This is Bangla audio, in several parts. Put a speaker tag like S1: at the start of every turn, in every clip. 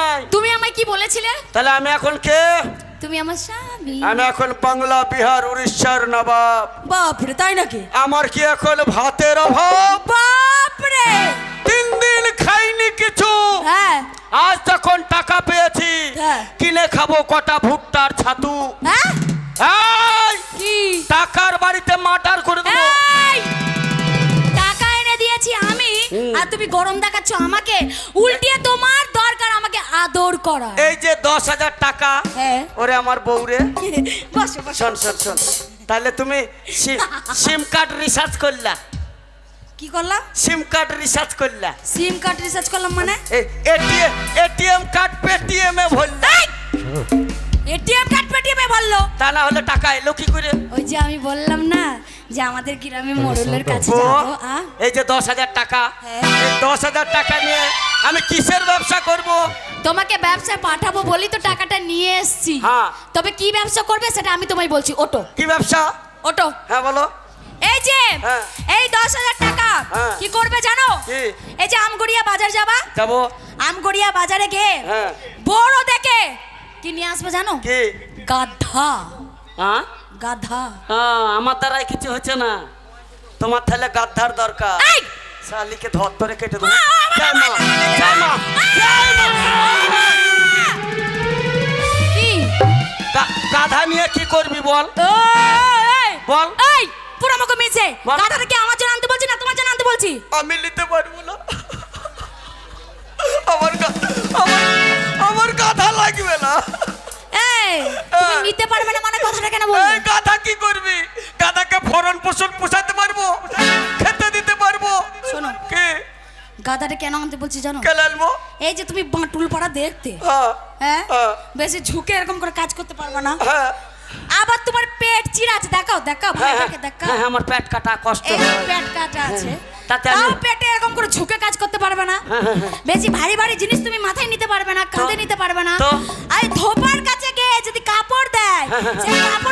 S1: নাই।
S2: তুমি আমায় কি বলেছিলে?
S1: তাহলে আমি এখন কে?
S2: তুমি আমার স্বামী।
S1: আমি এখন বাংলা বিহার উড়িষ্যার নবাব।
S2: বাপরে তাই নাকি?
S1: আমার কি এখন ভাতের অভাব?
S2: বাপরে!
S1: তিন দিন খাইনি কিছু।
S2: হ্যাঁ।
S1: আজ যখন টাকা পেয়েছি
S2: হ্যাঁ।
S1: কিনে খাব কটা ভুট্টার ছাতু।
S2: হ্যাঁ?
S1: টাকার বাড়িতে মার্ডার করে দেবো।
S2: টাকা এনে দিয়েছি আমি আর তুমি গরম দেখাচ্ছ আমাকে। উল্টিয়ে তোমার আদর করা
S1: এই যে দশ হাজার টাকা
S2: হ্যাঁ।
S1: ওরে আমার বউরে।
S2: বসো বসো।
S1: শোন শোন শোন। তাহলে তুমি সিম কার্ড রিচার্জ করলা।
S2: কি করলাম
S1: সিম কার্ড রিচার্জ করলা।
S2: সিম কার্ড রিসার্চ করলাম মানে?
S1: এটিএম এটিএম কার্ড পেটিএম এ ভরলা
S2: এটিএম কার্ড পেটিএমে বলল
S1: তা না হলে টাকা এলো কি করে?
S2: ওই যে আমি বললাম না যে আমাদের গ্রামে মোড়লের কাছে যাব
S1: এই যে দশ হাজার টাকা
S2: হ্যাঁ।
S1: দশ হাজার টাকা নিয়ে আমি কিসের ব্যবসা করব?
S2: তোমাকে ব্যবসায় পাঠাবো বলি তো টাকাটা নিয়ে এসেছি।
S1: হ্যাঁ।
S2: তবে কি ব্যবসা করবে সেটা আমি তোমায় বলছি ওটো
S1: কি ব্যবসা?
S2: ওটো
S1: হ্যাঁ বলো।
S2: এই যে
S1: হ্যাঁ।
S2: এই দশ হাজার টাকা
S1: হ্যাঁ।
S2: কি করবে জানো?
S1: কি?
S2: এই যে আমগড়িয়া বাজার যাবা?
S1: যাব।
S2: আমগড়িয়া বাজারে গিয়ে
S1: হ্যাঁ।
S2: বড় দেখে কি নিয়ে আসবে জানো?
S1: কি?
S2: গাধা।
S1: হ্যাঁ?
S2: গাধা।
S1: হ্যাঁ, আমার দ্বারাই কিছু হচ্ছে না। তোমার তাহলে গাধার দরকার।
S2: এই!
S1: শালিকে ধর ধরে কেটে দেবো।
S2: আ, আ,
S1: জয় মা জয় মা
S2: কি?
S1: গাধা নিয়ে কি করবি বল! বল।
S2: এই পুরো আমাকে মিছে। গাধাটা কি আমার জন্য আনতে বলছি না তোমার জন্য আনতে বলছি?
S1: আমি নিতে পারব না। আমার আমার আমার গাধা লাগবে না।
S2: এই তুমি নিতে পারবে না মানে কথাটা কেন
S1: গাধা কি করবি? গাধাকে ফরন পোষণ পোষাতে
S2: গাধাটা কেন আনতে বলছি জানো? এই যে তুমি বাঁটুল পাড়া দেখতে।
S1: হ্যাঁ
S2: হ্যাঁ।
S1: হ্যাঁ।
S2: বেশি ঝুঁকে এরকম করে কাজ করতে পারবে না।
S1: হ্যাঁ।
S2: আবার তোমার পেট চিরা আছে দেখাও দেখাও ভাইটাকে দেখাও।
S1: হ্যাঁ, আমার পেট কাটা কষ্ট।
S2: এই পেট কাটা আছে।
S1: তাতে
S2: তাও
S1: আমি-
S2: পেটে এরকম করে ঝুঁকে কাজ করতে পারবে না। বেশি ভারী ভারী জিনিস তুমি মাথায় নিতে পারবে না কাঁধে নিতে পারবে না।
S1: তো?
S2: আর ধোপার কাছে গিয়ে যদি কাপড় দেয় সেই কাপড়গুলো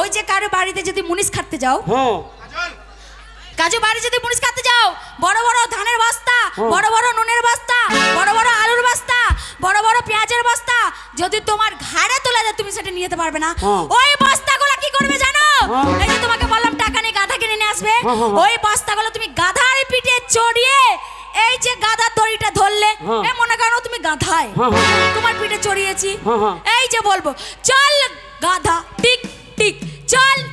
S2: ওই যে কারও বাড়িতে যদি মুনিশ খাটতে যাও
S1: হুম
S2: কাজু বাড়ি যদি মুনিশ খাটতে যাও বড় বড় ধানের বস্তা বড় বড় নুনের বস্তা বড় বড় আলুর বস্তা বড় বড় পেঁয়াজের বস্তা যদি তোমার ঘাড়ে তুলে দেয় তুমি সেটা নিয়ে যেতে পারবে না
S1: হ্যাঁ।
S2: ওই বস্তাগুলো কি করবে জানো
S1: হ্যাঁ।
S2: এই যে তোমাকে বললাম টাকা নিয়ে গাধা কিনে নিয়ে আসবে
S1: হ্যাঁ, হ্যাঁ, হ্যাঁ।
S2: ওই বস্তাগুলো তুমি গাধার পিঠে চড়িয়ে এই যে গাধার দড়িটা ধরলে
S1: হ্যাঁ।
S2: এ মনে করো তুমি গাধায়
S1: হ্যাঁ, হ্যাঁ, হ্যাঁ।
S2: তোমার পিঠে চড়িয়েছি
S1: হ্যাঁ, হ্যাঁ।
S2: এই যে বলব চল গাধা টিক চল।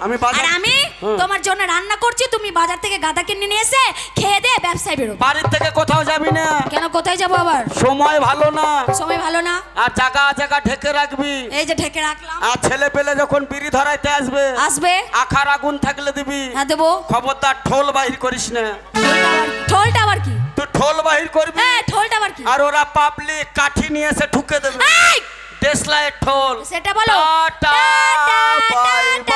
S1: আমি বাজার-
S2: আর আমি। তোমার জন্য রান্না করছি তুমি বাজার থেকে গাধা কিনে নিয়ে এসে খেয়ে দে ব্যবসায় বেরো
S1: বাড়ির থেকে কোথাও যাবি না।
S2: কেন কোথায় যাব আবার?
S1: সময় ভালো না।
S2: সময় ভালো না?
S1: আর জায়গা জায়গা ঢেকে রাখবি।
S2: এই যে ঢেকে রাখলাম।
S1: আর ছেলে পেলে যখন বিড়ি ধরাইতে আসবে
S2: আসবে?
S1: আখার আগুন থাকলে দিবি।
S2: হ্যাঁ দেবো।
S1: খবরদার ঠোল বাহির করিস না।
S2: ঠোলটা আবার- কি?
S1: তুই ঠোল বাহির করবি।
S2: হ্যাঁ ঠোলটা আবার কি?
S1: আর ওরা পাবলিক কাঠি নিয়ে এসে ঠুকে দেবে।
S2: এই!
S1: ঠোল।
S2: সেটা বলো।
S1: Ta-ta,
S2: ta-ta,
S1: bye bye.
S2: Ta-ta.